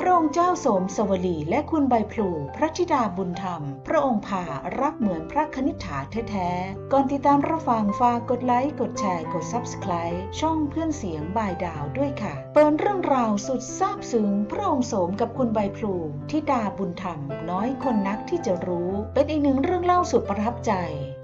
พระองค์เจ้าโสมสวลีและคุณใบพลูพระธิดาบุญธรรม พระองค์ผ่ารักเหมือนพระคณิษฐาแท้ๆ ก่อนติดตามรับฟังฝากกดไลค์ กดแชร์ กด Subscribe ช่องเพื่อนเสียงบายดาวด้วยค่ะ เปิดเรื่องราวสุดซาบซึ้งพระองค์โสมกับคุณใบพลูธิดาบุญธรรม น้อยคนนักที่จะรู้ เป็นอีกหนึ่งเรื่องเล่าสุดประทับใจ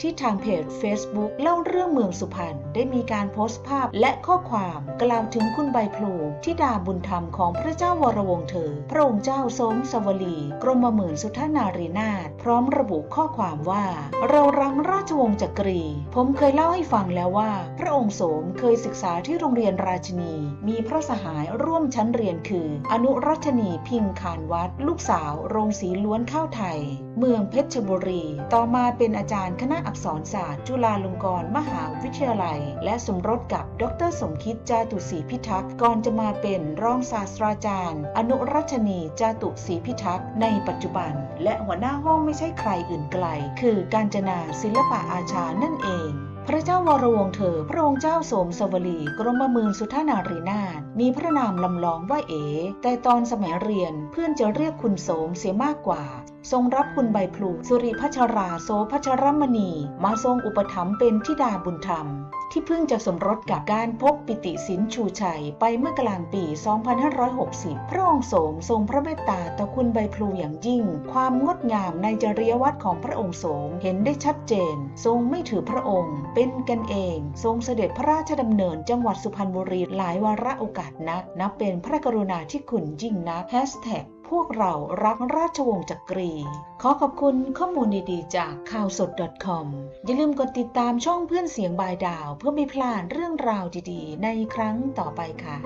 ที่ทางเพจ Facebook เล่าเรื่องเมืองสุพรรณได้มีการโพสต์ภาพและข้อความกล่าวถึงคุณใบพลูธิดาบุญธรรมของพระเจ้าวรวงศ์เธอพระองค์เจ้าทรงสวลีกรมหมื่นสุทธนารีนาถพร้อมระบุข้อความว่า เรารังราชวงศ์จักรี ผมเคยเล่าให้ฟังแล้วว่า พระองค์โสมเคยศึกษาที่โรงเรียนราชินี มีพระสหายร่วมชั้นเรียนคือ อนุรัชนีพิงคานวัด ลูกสาว โรงสีล้วนข้าวไทย เมืองเพชรบุรี ต่อมาเป็นอาจารย์คณะอักษรศาสตร์ จุฬาลงกรณ์มหาวิทยาลัย และสมรสกับดรสมคิดจาตุศรีพิทักษ์ก่อนจะมาเป็นรองศาสตราจารย์ อนุรัชนีจาตุศรีพิทักษ์ในปัจจุบัน และหัวหน้าห้องไม่ใช่ใครอื่นไกล คือการจนาศิลปะอาชานั่นเองพระเจ้าวรวงเธอ พระองค์เจ้าโสมสวลีกรมมืนสุทานารีนาถมีพระนามลำลองว่าเอแต่ตอนสมัยเรียนเพื่อนจะเรียกคุณโสมเสียมากกว่า ทรงรับคุณใบพลูสุริพัชราโสพัชรมณี มาทรงอุปถัมภ์เป็นธิดาบุญธรรม ที่เพิ่งจะสมรสกับการพบปิติสินชูชัย ไปเมื่อกลางปี 2560 พระองค์โสมทรงพระเมตตาต่อคุณใบพลูอย่างยิ่ง ความงดงามในจริยวัตรของพระองค์โสมเห็นได้ชัดเจน ทรงไม่ถือพระองค์ เป็นกันเอง ทรงเสด็จพระราชดำเนินจังหวัดสุพรรณบุรีหลายวาระโอกาสนัก นับเป็นพระกรุณาธิคุณยิ่งนักแฮชแท็ก พวกเรารักราชวงศ์จักรี ขอขอบคุณข้อมูลดีๆจากข่าวสด .com อย่าลืมกดติดตามช่องเพื่อนเสียงบายดาว เพื่อไม่พลาดเรื่องราวดีๆ ในครั้งต่อไปค่ะ